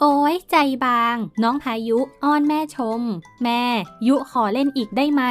โอ้ยใจบาง น้องพายุอ้อนแม่ชม แม่ ยุขอเล่นอีกได้ไหม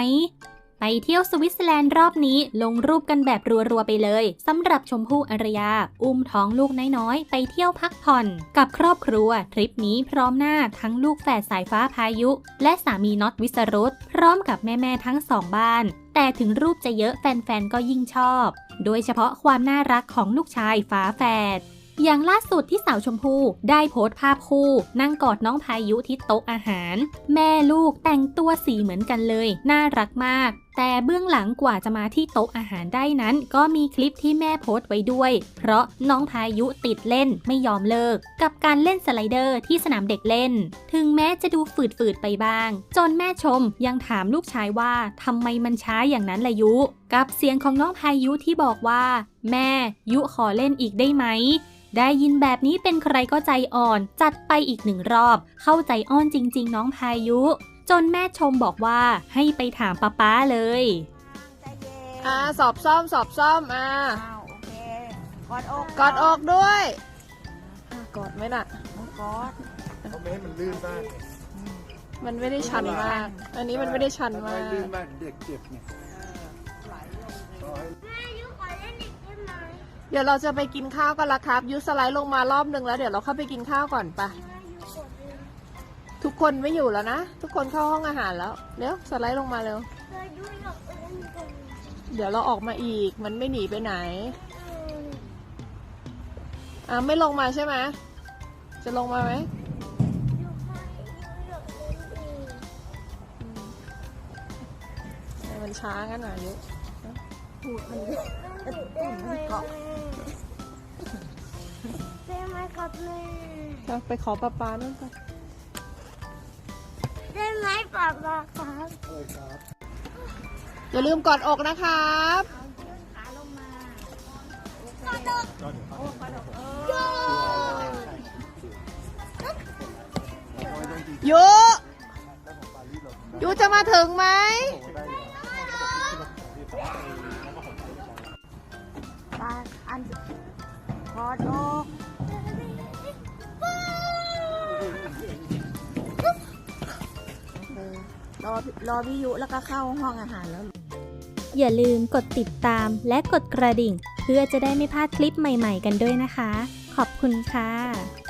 ไปเที่ยวสวิตเซอร์แลนด์รอบนี้ลงรูปกันแบบรัวๆไปเลยสำหรับชมพู่อารยา อุ้มท้องลูกน้อยๆ ไปเที่ยวพักผ่อน กับครอบครัว ทริปนี้พร้อมหน้าทั้งลูกแฝดสายฟ้าพายุ และสามีน็อตวิสรุตพร้อมกับแม่ๆทั้งสองบ้านแต่ถึงรูปจะเยอะแฟนๆ ก็ยิ่งชอบ โดยเฉพาะความน่ารักของลูกชายฝาแฝด อย่างล่าสุดที่สาวชมพู่ได้โพสต์ภาพคู่ นั่งกอดน้องพายุที่โต๊ะอาหาร แม่ลูกแต่งตัวสีเหมือนกันเลย น่ารักมาก แต่เบื้องหลังกว่าจะมาที่โต๊ะอาหารได้นั้น ก็มีคลิปที่แม่โพสต์ไว้ด้วย เพราะน้องพายุติดเล่นไม่ยอมเลิก กับการเล่นสไลเดอร์ที่สนามเด็กเล่น ถึงแม้จะดูฝืดๆไปบ้าง จนแม่ชมยังถามลูกชายว่าทำไมมันช้าอย่างนั้นล่ะยุ กับเสียงของน้องพายุที่บอกว่าแม่ยุขอเล่นอีกได้ไหม ได้ยินแบบนี้เป็นใครก็ใจอ่อน จัดไปอีกหนึ่งรอบ เข้าใจอ้อนจริง ๆ น้องพายุ จนแม่ชมบอกว่าให้ไปถามป้าป้าเลยใจเย็นอ่าสอบซ่อมสอบซ่อมอ่าอ้าวโอเคกอดอกกอดอกด้วยอะกอดไหมน่ะกอดเขาไม่ให้มันลื่นมากมันไม่ได้ชันมาก อันนี้มันไม่ได้ชันถ้มาให้กลื่นมากเด็กเจ็บไง เดี๋ยวเราจะไปกินข้าวกันละครับยูสไลด์ลงมารอบหนึ่งแล้วเดี๋ยวเราเข้าไปกินข้าวก่อนปะทุกคนไม่อยู่แล้วนะ ทุกคนเข้าห้องอาหารแล้วเร็วสไลด์ลงมาเร็ว เดี๋ยวเราออกมาอีก มันไม่หนีไปไหนอ่าไม่ลงมาใช่ไหมจะลงมาไหมมันช้างั้นอะยุ พูดมันเลยตุ่นมันเกาะใช่ไหมครับแม่เอาไปขอป้าป้านั่นก่อนได้ไหมป๊าป๊าครับเออครับอย่าลืมกอดอกนะครับขาลงมายุยุจะมาถึงไหม อันกอดอออรอรอพายุแล้วก็เข้าห้องอาหารแล้ว อย่าลืมกดติดตามและกดกระดิ่ง เพื่อจะได้ไม่พลาดคลิปใหม่ๆกันด้วยนะคะ ขอบคุณค่ะ